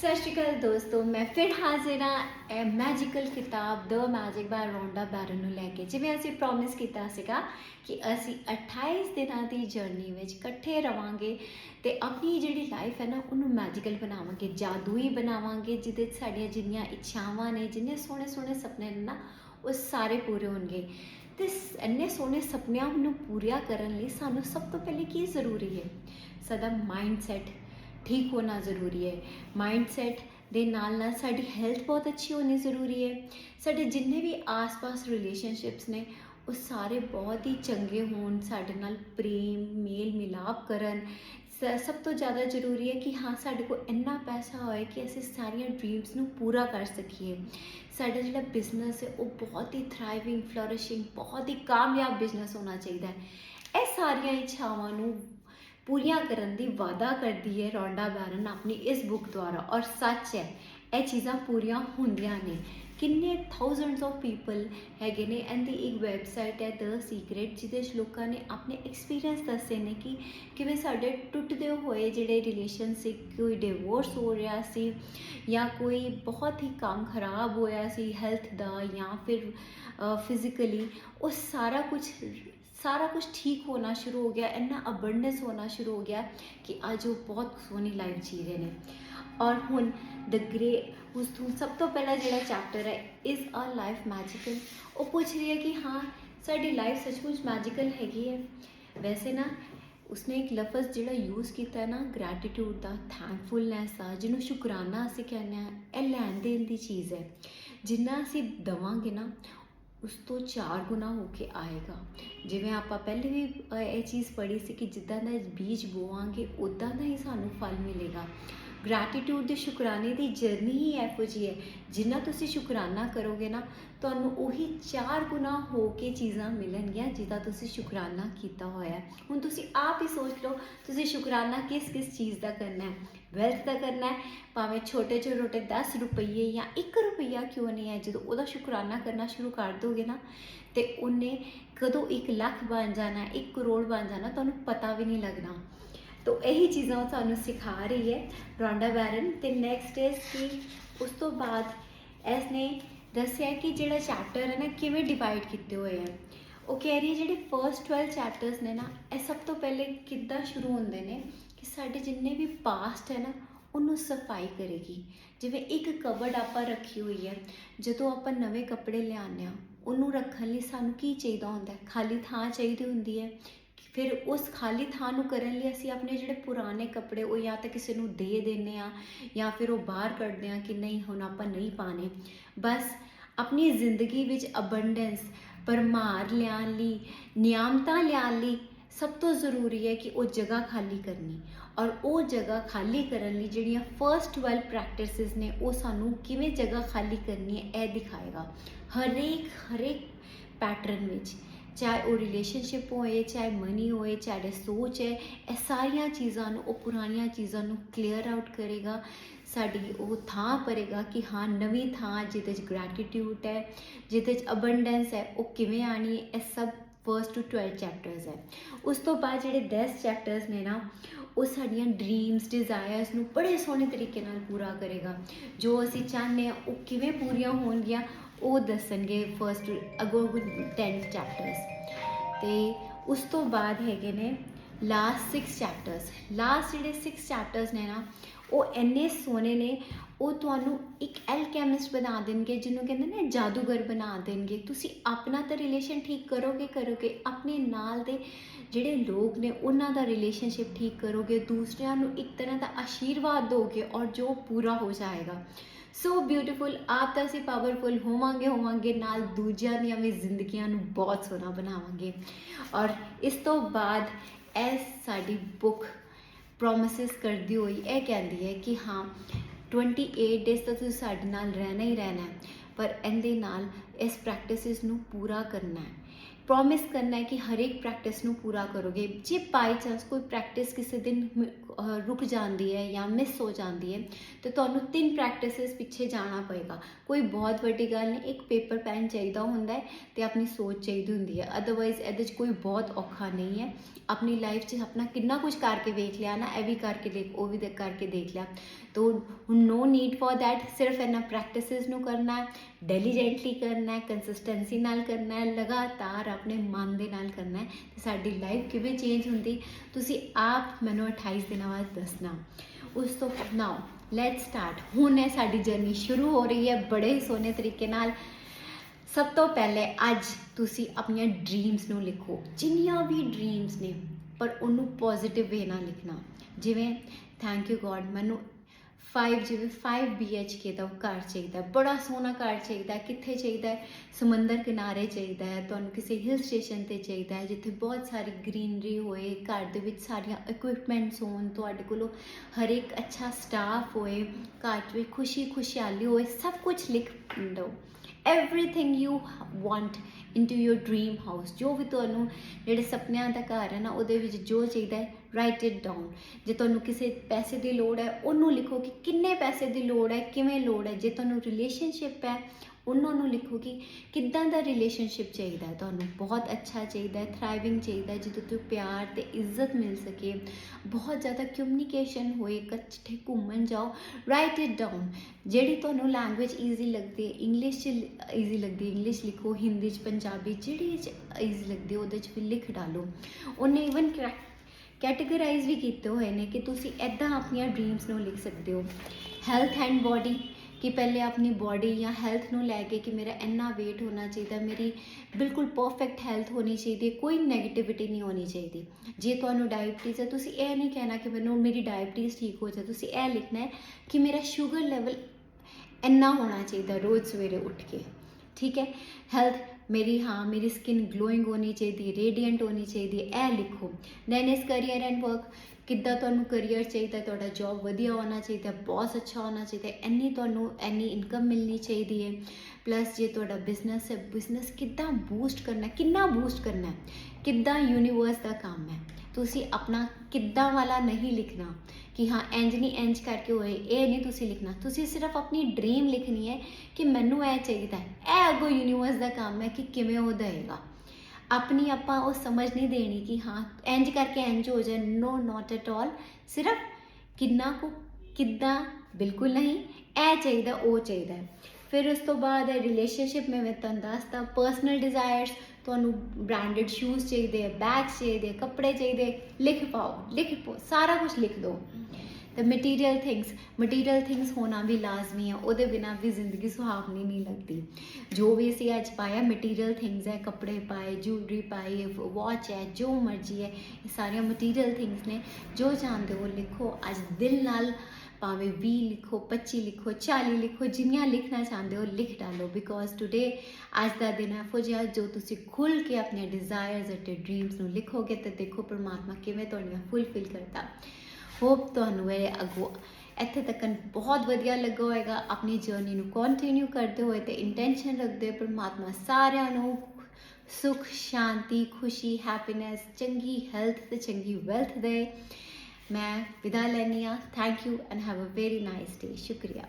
ਸਤਿ ਸ਼੍ਰੀ ਅਕਾਲ ਦੋਸਤੋ, ਮੈਂ ਫਿਰ ਹਾਜ਼ਰ ਹਾਂ ਇਹ ਮੈਜੀਕਲ ਕਿਤਾਬ ਦ ਮੈਜਿਕ ਬਾय ਰੋਂਡਾ ਬੈਰਨ ਨੂੰ ਲੈ ਕੇ, ਜਿਵੇਂ ਅਸੀਂ ਪ੍ਰੋਮਿਸ ਕੀਤਾ ਸੀਗਾ ਕਿ ਅਸੀਂ 28 ਦਿਨਾਂ ਦੀ ਜਰਨੀ ਵਿੱਚ ਇਕੱਠੇ ਰਵਾਂਗੇ ਤੇ ਆਪਣੀ ਜਿਹੜੀ ਲਾਈਫ ਹੈ ਨਾ, ਉਹਨੂੰ ਮੈਜੀਕਲ ਬਣਾਵਾਂਗੇ ਜਾਦੂਈ ਬਣਾਵਾਂਗੇ, ਜਿਹਦੇ 'ਚ ਸਾਡੀਆਂ ਜਿੰਨੀਆਂ ਇੱਛਾਵਾਂ ਨੇ, ਜਿੰਨੇ ਸੋਹਣੇ ਸੋਹਣੇ ਸੁਪਨੇ ਨੇ ਨਾ, ਉਹ ਸਾਰੇ ਪੂਰੇ ਹੋਣਗੇ। ਤੇ ਇੰਨੇ ਸੋਹਣੇ ਸੁਪਨਿਆਂ ਨੂੰ ਪੂਰੀਆਂ ਕਰਨ ਲਈ ਸਾਨੂੰ ਸਭ ਤੋਂ ਪਹਿਲੇ ਕੀ ਜ਼ਰੂਰੀ ਹੈ? ਸਾਡਾ ਮਾਈਂਡਸੈਟ ਠੀਕ ਹੋਣਾ ਜ਼ਰੂਰੀ ਹੈ। ਮਾਈਂਡ ਸੈਟ ਦੇ ਨਾਲ ਨਾਲ ਸਾਡੀ ਹੈਲਥ ਬਹੁਤ ਅੱਛੀ ਹੋਣੀ ਜ਼ਰੂਰੀ ਹੈ। ਸਾਡੇ ਜਿੰਨੇ ਵੀ ਆਸ-ਪਾਸ ਰਿਲੇਸ਼ਨਸ਼ਿਪਸ ਨੇ, ਉਹ ਸਾਰੇ ਬਹੁਤ ਹੀ ਚੰਗੇ ਹੋਣ, ਸਾਡੇ ਨਾਲ ਪ੍ਰੇਮ ਮੇਲ ਮਿਲਾਪ ਕਰਨ। ਸ- ਸਭ ਤੋਂ ਜ਼ਿਆਦਾ ਜ਼ਰੂਰੀ ਹੈ ਕਿ ਹਾਂ, ਸਾਡੇ ਕੋਲ ਇੰਨਾ ਪੈਸਾ ਹੋਏ ਕਿ ਅਸੀਂ ਸਾਰੀਆਂ ਡ੍ਰੀਮਸ ਨੂੰ ਪੂਰਾ ਕਰ ਸਕੀਏ। ਸਾਡਾ ਜਿਹੜਾ ਬਿਜ਼ਨਸ ਹੈ, ਉਹ ਬਹੁਤ ਹੀ ਥਰਾਈਵਿੰਗ ਫਲੋਰਿਸ਼ਿੰਗ ਬਹੁਤ ਹੀ ਕਾਮਯਾਬ ਬਿਜ਼ਨਸ ਹੋਣਾ ਚਾਹੀਦਾ ਹੈ। ਇਹ ਸਾਰੀਆਂ ਇੱਛਾਵਾਂ ਨੂੰ ਪੂਰੀਆਂ ਕਰਨ ਦੀ ਵਾਅਦਾ ਕਰਦੀ ਹੈ ਰੌਂਡਾ ਬੈਰਨ ਆਪਣੀ ਇਸ ਬੁੱਕ ਦੁਆਰਾ ਔਰ ਸੱਚ ਹੈ, ਇਹ ਚੀਜ਼ਾਂ ਪੂਰੀਆਂ ਹੁੰਦੀਆਂ ਨੇ। ਕਿੰਨੇ ਥਾਊਜ਼ੈਂਡਸ ਆਫ ਪੀਪਲ ਹੈਗੇ ਨੇ ਐਂਡ ਦੀ ਇੱਕ ਵੈਬਸਾਈਟ ਹੈ ਦ ਸੀਕ੍ਰੇਟ ਜਿਹਦੇ ਵਿੱਚ ਲੋਕਾਂ ਨੇ ਆਪਣੇ ਐਕਸਪੀਰੀਅੰਸ ਦੱਸੇ ਨੇ ਕਿ ਕਿਵੇਂ ਸਾਡੇ ਟੁੱਟਦੇ ਹੋਏ ਜਿਹੜੇ ਰਿਲੇਸ਼ਨ ਸੀ, ਕੋਈ ਡਿਵੋਰਸ ਹੋ ਰਿਹਾ ਸੀ ਜਾਂ ਕੋਈ ਬਹੁਤ ਹੀ ਕੰਮ ਖਰਾਬ ਹੋਇਆ ਸੀ ਹੈਲਥ ਦਾ ਜਾਂ ਫਿਰ ਫਿਜ਼ੀਕਲੀ ਉਹ ਸਾਰਾ ਕੁਝ ਸਾਰਾ ਕੁਝ ਠੀਕ ਹੋਣਾ ਸ਼ੁਰੂ ਹੋ ਗਿਆ ਇੰਨਾ ਅਬੰਡੈਂਸ ਹੋਣਾ ਸ਼ੁਰੂ ਹੋ ਗਿਆ ਕਿ ਅੱਜ ਉਹ ਬਹੁਤ ਸੋਹਣੀ ਲਾਈਫ ਜੀ ਰਹੇ ਨੇ ਔਰ ਹੁਣ ਦ ਗ੍ਰੇ ਉਸ ਤੋਂ ਸਭ ਤੋਂ ਪਹਿਲਾ ਜਿਹੜਾ ਚੈਪਟਰ ਹੈ ਇਜ਼ ਅ ਲਾਈਫ ਮੈਜੀਕਲ ਉਹ ਪੁੱਛ ਰਹੀ ਹੈ ਕਿ ਹਾਂ ਸਾਡੀ ਲਾਈਫ ਸੱਚਮੁੱਚ ਮੈਜੀਕਲ ਹੈਗੀ ਹੈ ਵੈਸੇ ਨਾ ਉਸਨੇ ਇੱਕ ਲਫ਼ਜ਼ ਜਿਹੜਾ ਯੂਜ਼ ਕੀਤਾ ਨਾ ਗ੍ਰੈਟੀਟਿਊਡ ਦਾ ਥੈਂਕਫੁਲਨੈਸ ਦਾ ਜਿਹਨੂੰ ਸ਼ੁਕਰਾਨਾ ਅਸੀਂ ਕਹਿੰਦੇ ਆ ਇਹ ਲੈਣ ਦੇਣ ਦੀ ਚੀਜ਼ ਹੈ ਜਿੰਨਾ ਅਸੀਂ ਦਵਾਂਗੇ ਨਾ ਉਸ ਤੋਂ ਚਾਰ ਗੁਣਾ ਹੋ ਕੇ ਆਏਗਾ। ਜਿਵੇਂ ਆਪਾਂ ਪਹਿਲੇ ਵੀ ਇਹ ਚੀਜ਼ ਪੜ੍ਹੀ ਸੀ ਕਿ ਜਿੱਦਾਂ ਦਾ ਬੀਜ ਬੋਵਾਂਗੇ ਉਦਾਂ ਦਾ ਹੀ ਸਾਨੂੰ ਫਲ ਮਿਲੇਗਾ। ਗ੍ਰੈਟੀਟਿਊਡ ਦੇ ਸ਼ੁਕਰਾਨੇ ਦੀ ਜਰਨੀ ਹੀ ਇਹੋ ਜਿਹੀ ਹੈ। ਜਿੰਨਾ ਤੁਸੀਂ ਸ਼ੁਕਰਾਨਾ ਕਰੋਗੇ ਨਾ, ਤੁਹਾਨੂੰ ਉਹੀ ਚਾਰ ਗੁਣਾ ਹੋ ਕੇ ਚੀਜ਼ਾਂ ਮਿਲਣਗੀਆਂ ਜਿਹਦਾ ਤੁਸੀਂ ਸ਼ੁਕਰਾਨਾ ਕੀਤਾ ਹੋਇਆ ਹੁਣ ਤੁਸੀਂ ਆਪ ਹੀ ਸੋਚ ਲਓ, ਤੁਸੀਂ ਸ਼ੁਕਰਾਨਾ ਕਿਸ ਕਿਸ ਚੀਜ਼ ਦਾ ਕਰਨਾ ਹੈ? ਵੈਲਥ ਦਾ ਕਰਨਾ ਹੈ, ਭਾਵੇਂ ਛੋਟੇ ਛੋਟੇ 10 ਰੁਪਏ ਜਾਂ 1 ਰੁਪਈਆ ਕਿਉਂ ਨਹੀਂ ਹੈ, ਜਦੋਂ ਉਹਦਾ ਸ਼ੁਕਰਾਨਾ ਕਰਨਾ ਸ਼ੁਰੂ ਕਰ ਦੋਗੇ ਨਾ, ਤੇ ਉਹਨੇ ਕਦੋਂ 1 ਲੱਖ ਬਣ ਜਾਣਾ 1 ਕਰੋੜ ਬਣ ਜਾਣਾ, ਤੁਹਾਨੂੰ ਪਤਾ ਵੀ ਨਹੀਂ ਲੱਗਣਾ। ਤੋ ਇਹੀ ਚੀਜ਼ਾਂ ਤੁਹਾਨੂੰ ਸਿਖਾ ਰਹੀ ਹੈ, ਰੌਂਡਾ ਬੈਰਨ। ਤੇ ਨੈਕਸਟ ਇਸ ਕੀ ਉਸ ਤੋਂ ਬਾਅਦ ਇਸ ਨੇ ਦੱਸਿਆ ਕਿ ਜਿਹੜਾ ਚੈਪਟਰ ਹੈ ਨਾ, ਕਿਵੇਂ ਡਿਵਾਈਡ ਕੀਤੇ ਹੋਏ ਆ। ਉਹ ਕਹਿ ਰਹੀ ਹੈ, ਜਿਹੜੇ ਫਰਸਟ 12 ਚੈਪਟਰਸ ਨੇ ਨਾ, ਇਹ ਸਭ ਤੋਂ ਪਹਿਲੇ ਕਿੱਦਾਂ ਸ਼ੁਰੂ ਹੁੰਦੇ ਨੇ ਕਿ ਸਾਡੇ ਜਿੰਨੇ ਵੀ ਪਾਸਟ ਹੈ ਨਾ, ਉਹਨੂੰ ਸਫ਼ਾਈ ਕਰੇਗੀ। ਜਿਵੇਂ ਇੱਕ ਕਬਰਡ ਆਪਾਂ ਰੱਖੀ ਹੋਈ ਹੈ, ਜਦੋਂ ਆਪਾਂ ਨਵੇਂ ਕੱਪੜੇ ਲਿਆਉਂਦੇ ਆ ਉਹਨੂੰ ਰੱਖਣ ਲਈ ਸਾਨੂੰ ਕੀ ਚਾਹੀਦਾ ਹੁੰਦਾ ਹੈ? ਖਾਲੀ ਥਾਂ ਚਾਹੀਦੀ ਹੁੰਦੀ ਹੈ? ਫਿਰ ਉਸ ਖਾਲੀ ਥਾਂ ਨੂੰ ਕਰਨ ਲਈ ਅਸੀਂ ਆਪਣੇ ਜਿਹੜੇ ਪੁਰਾਣੇ ਕੱਪੜੇ, ਉਹ ਜਾਂ ਤਾਂ ਕਿਸੇ ਨੂੰ ਦੇ ਦਿੰਦੇ ਆ ਜਾਂ ਫਿਰ ਉਹ ਬਾਹਰ ਕੱਢਦੇ ਆ ਕਿ ਨਹੀਂ, ਹੁਣ ਆਪਾਂ ਨਹੀਂ ਪਾਣੇ ਬਸ, ਆਪਣੀ ਜ਼ਿੰਦਗੀ ਵਿੱਚ ਅਬੰਡੈਂਸ ਪਰਮਾਰ ਲਿਆਉਣ ਲਈ ਨਿਯਮਤਾ ਲਿਆਉਣ ਲਈ ਸਭ ਤੋਂ ਜ਼ਰੂਰੀ ਹੈ ਕਿ ਉਹ ਜਗ੍ਹਾ ਖਾਲੀ ਕਰਨੀ। ਔਰ ਉਹ ਜਗ੍ਹਾ ਖਾਲੀ ਕਰਨ ਲਈ ਜਿਹੜੀਆਂ ਫਰਸਟ 12 ਪ੍ਰੈਕਟਿਸਿਸ ਨੇ, ਉਹ ਸਾਨੂੰ ਕਿਵੇਂ ਜਗ੍ਹਾ ਖਾਲੀ ਕਰਨੀ ਹੈ, ਇਹ ਦਿਖਾਏਗਾ। ਹਰੇਕ ਹਰੇਕ ਪੈਟਰਨ ਵਿੱਚ। ਚਾਹੇ ਉਹ ਰਿਲੇਸ਼ਨਸ਼ਿਪ ਹੋਏ, ਚਾਹੇ ਮਨੀ ਹੋਏ, ਚਾਹੇ ਸੋਚ ਹੈ, ਇਹ ਸਾਰੀਆਂ ਚੀਜ਼ਾਂ ਨੂੰ, ਉਹ ਪੁਰਾਣੀਆਂ ਚੀਜ਼ਾਂ ਨੂੰ ਕਲੀਅਰ ਆਊਟ ਕਰੇਗਾ। ਸਾਡੀ ਉਹ ਥਾਂ ਭਰੇਗਾ ਕਿ ਹਾਂ, ਨਵੀਂ ਥਾਂ ਜਿਹਦੇ 'ਚ ਗ੍ਰੈਟੀਟਿਊਡ ਹੈ, ਜਿਹਦੇ 'ਚ ਅਬੰਡੈਂਸ ਹੈ, ਉਹ ਕਿਵੇਂ ਆਣੀ ਹੈ, ਇਹ ਸਭ ਫਰਸਟ ਟੂ 12 ਚੈਪਟਰਸ ਹੈ। ਉਸ ਤੋਂ ਬਾਅਦ ਜਿਹੜੇ 10 ਚੈਪਟਰਸ ਨੇ ਨਾ, ਉਹ ਸਾਡੀਆਂ ਡ੍ਰੀਮਸ ਡਿਜ਼ਾਇਰਸ ਨੂੰ ਬੜੇ ਸੋਹਣੇ ਤਰੀਕੇ ਨਾਲ ਪੂਰਾ ਕਰੇਗਾ। ਜੋ ਅਸੀਂ ਚਾਹੁੰਦੇ ਹਾਂ, ਉਹ ਕਿਵੇਂ ਪੂਰੀਆਂ ਹੋਣਗੀਆਂ ਉਹ ਦੱਸਣਗੇ ਫਰਸਟ ਅਗੋ 10 ਚੈਪਟਰਸ ਤੇ ਉਸ ਤੋਂ ਬਾਅਦ ਹੈਗੇ ਨੇ ਲਾਸਟ 6 ਚੈਪਟਰਸ ਲਾਸਟ ਜਿਹੜੇ 6 ਚੈਪਟਰਸ ਨੇ ਨਾ ਉਹ ਇੰਨੇ ਸੋਹਣੇ ਨੇ, ਉਹ ਤੁਹਾਨੂੰ ਇੱਕ ਐਲਕੈਮਿਸਟ ਬਣਾ ਦੇਣਗੇ, ਜਿਹਨੂੰ ਕਹਿੰਦੇ ਨੇ ਜਾਦੂਗਰ ਬਣਾ ਦੇਣਗੇ। ਤੁਸੀਂ ਆਪਣਾ ਤਾਂ ਰਿਲੇਸ਼ਨ ਠੀਕ ਕਰੋਗੇ ਕਰੋਗੇ। ਆਪਣੇ ਨਾਲ ਦੇ ਜਿਹੜੇ ਲੋਕ ਨੇ, ਉਹਨਾਂ ਦਾ ਰਿਲੇਸ਼ਨਸ਼ਿਪ ਠੀਕ ਕਰੋਗੇ। ਦੂਸਰਿਆਂ ਨੂੰ ਇੱਕ ਤਰ੍ਹਾਂ ਦਾ ਆਸ਼ੀਰਵਾਦ ਦੋਗੇ ਔਰ ਜੋ ਪੂਰਾ ਹੋ ਜਾਏਗਾ। ਸੋ ਬਿਊਟੀਫੁਲ ਆਪ ਤਾਂ ਅਸੀਂ ਪਾਵਰਫੁਲ ਹੋਵਾਂਗੇ ਹੋਵਾਂਗੇ, ਨਾਲ ਦੂਜਿਆਂ ਦੀਆਂ ਵੀ ਜ਼ਿੰਦਗੀਆਂ ਨੂੰ ਬਹੁਤ ਸੋਹਣਾ ਬਣਾਵਾਂਗੇ। ਔਰ ਇਸ ਤੋਂ ਬਾਅਦ, ਇਹ ਸਾਡੀ ਬੁੱਕ ਪ੍ਰੋਮਿਸਸ ਕਰਦੀ ਹੋਈ ਇਹ ਕਹਿੰਦੀ ਹੈ ਕਿ ਹਾਂ 28 ਡੇਜ਼ ਤੱਕ ਤੁਸੀਂ ਸਾਡੇ ਨਾਲ ਰਹਿਣਾ ਹੀ ਰਹਿਣਾ ਪਰ ਇਹਦੇ ਨਾਲ ਇਸ ਪ੍ਰੈਕਟਿਸਿਸ ਨੂੰ ਪੂਰਾ ਕਰਨਾ ਹੈ। ਪ੍ਰੋਮਿਸ ਕਰਨਾ ਹੈ ਕਿ ਹਰ ਇੱਕ ਪ੍ਰੈਕਟਿਸ ਨੂੰ ਪੂਰਾ ਕਰੋਗੇ। ਜੇ ਬਾਈ ਚਾਂਸ ਕੋਈ ਪ੍ਰੈਕਟਿਸ ਕਿਸੇ ਦਿਨ ਰੁਕ ਜਾਂਦੀ ਹੈ ਜਾਂ ਮਿਸ ਹੋ ਜਾਂਦੀ ਹੈ, ਤੇ ਤੁਹਾਨੂੰ ਤਿੰਨ ਪ੍ਰੈਕਟਿਸਿਸ ਪਿੱਛੇ ਜਾਣਾ ਪਏਗਾ। ਕੋਈ ਬਹੁਤ ਵੱਡੀ ਗੱਲ ਨਹੀਂ, ਇੱਕ ਪੇਪਰ ਪੈਨ ਚਾਹੀਦਾ ਹੁੰਦਾ ਹੈ ਤੇ ਆਪਣੀ ਸੋਚ ਚਾਹੀਦੀ ਹੁੰਦੀ ਹੈ। ਅਦਰਵਾਈਜ਼ ਇਹਦੇ 'ਚ ਕੋਈ ਬਹੁਤ ਔਖਾ ਨਹੀਂ ਹੈ। ਆਪਣੀ ਲਾਈਫ 'ਚ ਆਪਣਾ ਕਿੰਨਾ ਕੁਝ ਕਰਕੇ ਵੇਖ ਲਿਆ ਨਾ, ਇਹ ਵੀ ਕਰਕੇ ਦੇਖ, ਉਹ ਵੀ ਦੇ- ਕਰਕੇ ਦੇਖ ਲਿਆ। तो नो नीड फॉर दैट, सिर्फ है ना ਪ੍ਰੈਕਟਿਸਿਸ ਨੂੰ ਕਰਨਾ ਹੈ ਡੈਲੀਜੈਂਟਲੀ ਕਰਨਾ ਹੈ ਕੰਸਿਸਟੈਂਸੀ ਨਾਲ ਕਰਨਾ ਹੈ ਲਗਾਤਾਰ ਆਪਣੇ ਮਨ ਦੇ ਨਾਲ ਕਰਨਾ ਹੈ ਤੇ ਸਾਡੀ ਲਾਈਫ ਕਿਵੇਂ ਚੇਂਜ ਹੁੰਦੀ ਤੁਸੀਂ ਆਪ ਮੈਨੂੰ 28 ਦਿਨਾਂ ਬਾਅਦ ਦੱਸਣਾ ਉਸ ਤੋਂ ਨਾਓ ਲੈਟਸ ਸਟਾਰਟ ਹੁਣ ਹੈ ਸਾਡੀ ਜਰਨੀ ਸ਼ੁਰੂ ਹੋ ਰਹੀ ਹੈ ਬੜੇ ਸੋਹਣੇ ਤਰੀਕੇ ਨਾਲ ਸਭ ਤੋਂ ਪਹਿਲੇ ਅੱਜ ਤੁਸੀਂ ਆਪਣੀਆਂ ਡ੍ਰੀਮਸ ਨੂੰ ਲਿਖੋ ਜਿੰਨੀਆਂ ਵੀ ਡ੍ਰੀਮਸ ਨੇ ਪਰ ਉਹਨੂੰ ਪੋਜ਼ਿਟਿਵ ਵੇ ਨਾਲ ਲਿਖਣਾ ਜਿਵੇਂ ਥੈਂਕ ਯੂ ਗੋਡ ਮੈਨੂੰ 5 ਜਿਵੇਂ 5 BHK ਦਾ ਉਹ ਘਰ ਚਾਹੀਦਾ ਬੜਾ ਸੋਹਣਾ ਘਰ ਚਾਹੀਦਾ ਕਿੱਥੇ ਚਾਹੀਦਾ ਸਮੁੰਦਰ ਕਿਨਾਰੇ ਚਾਹੀਦਾ ਹੈ। ਤੁਹਾਨੂੰ ਕਿਸੇ ਹਿਲ ਸਟੇਸ਼ਨ ਤੇ ਚਾਹੀਦਾ ਹੈ। ਜਿੱਥੇ ਬਹੁਤ ਸਾਰੀ ਗ੍ਰੀਨਰੀ ਹੋਏ, ਘਰ ਦੇ ਵਿੱਚ ਸਾਰੀਆਂ ਇਕਵਿਪਮੈਂਟਸ ਹੋਣ, ਤੁਹਾਡੇ ਕੋਲੋਂ ਹਰ ਇੱਕ ਅੱਛਾ ਸਟਾਫ ਹੋਏ, ਘਰ 'ਚ ਵੀ ਖੁਸ਼ੀ ਖੁਸ਼ਹਾਲੀ ਹੋਏ, ਸਭ ਕੁਝ ਲਿਖ ਦਿਓ। Everything you want into your dream house ਜੋ ਵੀ ਤੁਹਾਨੂੰ ਜਿਹੜੇ ਸੁਪਨਿਆਂ ਦਾ ਘਰ ਹੈ ਨਾ, ਉਹਦੇ ਵਿੱਚ ਜੋ ਚਾਹੀਦਾ ਹੈ ਰਾਈਟ ਇਟ ਡਾਊਨ ਜੇ ਤੁਹਾਨੂੰ ਕਿਸੇ ਪੈਸੇ ਦੀ ਲੋੜ ਹੈ, ਉਹਨੂੰ ਲਿਖੋ ਕਿ ਕਿੰਨੇ ਪੈਸੇ ਦੀ ਲੋੜ ਹੈ, ਕਿਵੇਂ ਲੋੜ ਹੈ। ਜੇ ਤੁਹਾਨੂੰ ਰਿਲੇਸ਼ਨਸ਼ਿਪ ਹੈ ਉਹਨਾਂ ਨੂੰ ਲਿਖੋ ਕਿ ਕਿੱਦਾਂ ਦਾ ਰਿਲੇਸ਼ਨਸ਼ਿਪ ਚਾਹੀਦਾ ਤੁਹਾਨੂੰ? ਬਹੁਤ ਅੱਛਾ ਚਾਹੀਦਾ ਥਰਾਈਵਿੰਗ ਚਾਹੀਦਾ ਹੈ, ਜਿਹਦੇ ਤੋਂ ਪਿਆਰ ਤੇ ਇੱਜ਼ਤ ਮਿਲ ਸਕੇ। ਬਹੁਤ ਜ਼ਿਆਦਾ ਕਮਿਊਨੀਕੇਸ਼ਨ ਹੋਏ, ਇਕੱਠੇ ਘੁੰਮਣ ਜਾਓ ਰਾਈਟ ਇਟ ਡਾਊਨ ਜਿਹੜੀ ਤੁਹਾਨੂੰ ਲੈਂਗੁਏਜ ਈਜ਼ੀ ਲੱਗਦੀ ਹੈ ਇੰਗਲਿਸ਼ ਚ ਈਜ਼ੀ ਲੱਗਦੀ ਹੈ ਇੰਗਲਿਸ਼ ਲਿਖੋ ਹਿੰਦੀ ਚ ਪੰਜਾਬੀ ਜਿਹੜੀ ਚ ਈਜ਼ੀ ਲੱਗਦੀ ਉਹਦੇ ਚ ਵੀ ਲਿਖ ਡਾਲੋ। ਉਹਨੇ ਇਵਨ ਕੈਟੇਗਰਾਈਜ਼ ਵੀ ਕੀਤੇ ਹੋਏ ਨੇ ਕਿ ਤੁਸੀਂ ਐਦਾਂ ਆਪਣੀਆਂ ਡ੍ਰੀਮਸ ਨੂੰ ਲਿਖ ਸਕਦੇ ਹੋ। ਹੈਲਥ ਐਂਡ ਬਾਡੀ ਕਿ ਪਹਿਲੇ ਆਪਣੀ ਬਾਡੀ ਜਾਂ ਹੈਲਥ ਨੂੰ ਲੈ ਕੇ ਕਿ ਮੇਰਾ ਇੰਨਾ weight ਹੋਣਾ ਚਾਹੀਦਾ ਮੇਰੀ ਬਿਲਕੁਲ ਪਰਫੈਕਟ ਹੈਲਥ ਹੋਣੀ ਚਾਹੀਦੀ ਹੈ, ਕੋਈ ਨੈਗੇਟਿਵਿਟੀ ਨਹੀਂ ਹੋਣੀ ਚਾਹੀਦੀ। ਜੇ ਤੁਹਾਨੂੰ ਡਾਇਬਟੀਜ਼ ਹੈ ਤੁਸੀਂ ਇਹ ਨਹੀਂ ਕਹਿਣਾ ਕਿ ਮੈਨੂੰ ਮੇਰੀ ਡਾਇਬਟੀਜ਼ ਠੀਕ ਹੋ ਜਾ ਤੁਸੀਂ ਇਹ ਲਿਖਣਾ ਹੈ ਕਿ ਮੇਰਾ ਸ਼ੂਗਰ ਲੈਵਲ ਇੰਨਾ ਹੋਣਾ ਚਾਹੀਦਾ ਰੋਜ਼ ਸਵੇਰੇ ਉੱਠ ਕੇ। ਠੀਕ ਹੈ? ਹੈਲਥ ਮੇਰੀ ਹਾਂ ਮੇਰੀ ਸਕਿਨ ਗਲੋਇੰਗ ਹੋਣੀ ਚਾਹੀਦੀ ਰੇਡੀਐਂਟ ਹੋਣੀ ਚਾਹੀਦੀ ਹੈ ਇਹ ਲਿਖੋ ਦੈਨ ਇਸ ਕਰੀਅਰ ਐਂਡ ਵਰਕ ਕਿੱਦਾਂ ਤੁਹਾਨੂੰ ਕਰੀਅਰ ਚਾਹੀਦਾ ਤੁਹਾਡਾ ਜੌਬ ਵਧੀਆ ਹੋਣਾ ਚਾਹੀਦਾ ਬੌਸ ਅੱਛਾ ਹੋਣਾ ਚਾਹੀਦਾ ਐਨੀ ਤੁਹਾਨੂੰ ਐਨੀ ਇਨਕਮ ਮਿਲਣੀ ਚਾਹੀਦੀ ਹੈ ਪਲੱਸ ਜੇ ਤੁਹਾਡਾ ਬਿਜ਼ਨਸ ਹੈ ਬਿਜ਼ਨਸ ਕਿੱਦਾਂ ਬੂਸਟ ਕਰਨਾ ਕਿੰਨਾ ਬੂਸਟ ਕਰਨਾ ਕਿੱਦਾਂ ਯੂਨੀਵਰਸ ਦਾ ਕੰਮ ਹੈ ਤੁਸੀਂ ਆਪਣਾ ਕਿੱਦਾਂ ਵਾਲਾ ਨਹੀਂ ਲਿਖਣਾ, ਕਿ ਹਾਂ ਇੰਜ ਨਹੀਂ ਇੰਜ ਕਰਕੇ ਹੋਏ, ਇਹ ਨਹੀਂ ਤੁਸੀਂ ਲਿਖਣਾ। ਤੁਸੀਂ ਸਿਰਫ ਆਪਣੀ ਡ੍ਰੀਮ ਲਿਖਣੀ ਹੈ ਕਿ ਮੈਨੂੰ ਇਹ ਚਾਹੀਦਾ ਹੈ। ਇਹ ਅੱਗੋਂ ਯੂਨੀਵਰਸ ਦਾ ਕੰਮ ਹੈ ਕਿ ਕਿਵੇਂ ਉਹ ਦੇਏਗਾ ਆਪਣੀ ਆਪਾਂ ਉਹ ਸਮਝ ਨਹੀਂ ਦੇਣੀ ਕਿ ਹਾਂ ਇੰਜ ਕਰਕੇ ਇੰਜ ਹੋ ਜਾਏ। ਨੋ ਨਾਟ ਐਟ ਆਲ ਸਿਰਫ ਕਿੰਨਾ ਕੁ, ਕਿੱਦਾਂ, ਬਿਲਕੁਲ ਨਹੀਂ। ਇਹ ਚਾਹੀਦਾ, ਉਹ ਚਾਹੀਦਾ ਫਿਰ ਉਸ ਤੋਂ ਬਾਅਦ ਹੈ ਰਿਲੇਸ਼ਨਸ਼ਿਪ ਮੈਂ ਮੈਂ ਤੁਹਾਨੂੰ ਦੱਸਦਾ। ਪਰਸਨਲ ਡਿਜ਼ਾਇਰਸ ਤੁਹਾਨੂੰ ਬ੍ਰਾਂਡਡ ਸ਼ੂਜ਼ ਚਾਹੀਦੇ ਹੈ ਬੈਗਸ ਚਾਹੀਦੇ ਕੱਪੜੇ ਚਾਹੀਦੇ ਲਿਖ ਪਾਓ ਲਿਖ ਪਾਓ ਸਾਰਾ ਕੁਝ ਲਿਖ ਦਿਓ ਤੇ ਮਟੀਰੀਅਲ ਥਿੰਗਸ ਮਟੀਰੀਅਲ ਥਿੰਗਸ ਹੋਣਾ ਵੀ ਲਾਜ਼ਮੀ ਹੈ ਉਹਦੇ ਬਿਨਾ ਵੀ ਜ਼ਿੰਦਗੀ ਸੁਹਾਵਣੀ ਨਹੀਂ ਲੱਗਦੀ। ਜੋ ਵੀ ਅਸੀਂ ਅੱਜ ਪਾਇਆ ਮਟੀਰੀਅਲ ਥਿੰਗਸ ਹੈ, ਕੱਪੜੇ ਪਾਏ ਜੂਲਰੀ ਪਾਈ ਵਾਚ ਹੈ, ਜੋ ਮਰਜ਼ੀ ਹੈ, ਇਹ ਸਾਰੀਆਂ ਮਟੀਰੀਅਲ ਥਿੰਗਸ ਨੇ, ਜੋ ਚਾਹੁੰਦੇ ਹੋ ਲਿਖੋ, ਅੱਜ ਦਿਲ ਨਾਲ ਭਾਵੇਂ 20 ਲਿਖੋ 25 ਲਿਖੋ 40 ਲਿਖੋ, ਜਿੰਨੀਆਂ ਲਿਖਣਾ ਚਾਹੁੰਦੇ ਹੋ ਲਿਖ ਡਾਲੋ ਬਿਕੋਜ਼ ਟੁਡੇ ਅੱਜ ਦਾ ਦਿਨ ਹੈ ਫੋ ਜਿਹਾ ਜੋ ਤੁਸੀਂ ਖੁੱਲ ਕੇ ਆਪਣੇ ਡਿਜ਼ਾਇਰਸ ਅਤੇ ਡ੍ਰੀਮਸ ਨੂੰ ਲਿਖੋਗੇ ਤੇ ਦੇਖੋ ਪਰਮਾਤਮਾ ਕਿਵੇਂ ਤੁਹਾਡੀਆਂ ਫੁੱਲਫਿਲ ਕਰਦਾ। ਹੋਪ ਤੁਹਾਨੂੰ ਇਹ ਅਗੋ ਇੱਥੇ ਤੱਕ ਬਹੁਤ ਵਧੀਆ ਲੱਗਾ ਹੋਏਗਾ ਆਪਣੀ ਜਰਨੀ ਨੂੰ ਕੰਟੀਨਿਊ ਕਰਦੇ ਹੋਏ ਤੇ ਇੰਟੈਂਸ਼ਨ ਰੱਖਦੇ ਹੋਏ ਪਰਮਾਤਮਾ ਸਾਰਿਆਂ ਨੂੰ ਸੁਖ, ਸ਼ਾਂਤੀ, ਖੁਸ਼ੀ ਹੈਪੀਨੈਸ ਚੰਗੀ ਹੈਲਥ ਤੇ ਚੰਗੀ ਵੈਲਥ ਦੇ। ਮੈਂ ਵਿਦਾ ਲੈਣੀ ਆ thank you and have a very nice day ਸ਼ੁਕਰੀਆ